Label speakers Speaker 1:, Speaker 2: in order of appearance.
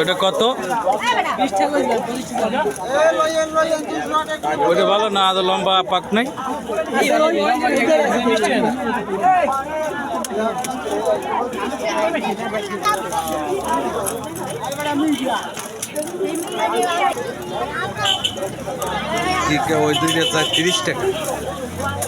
Speaker 1: ওটা কত? ওটা ভালো না আদৌ লম্বা পাক নাই? ঠিক ওই দুইটা তিরিশ টাকা।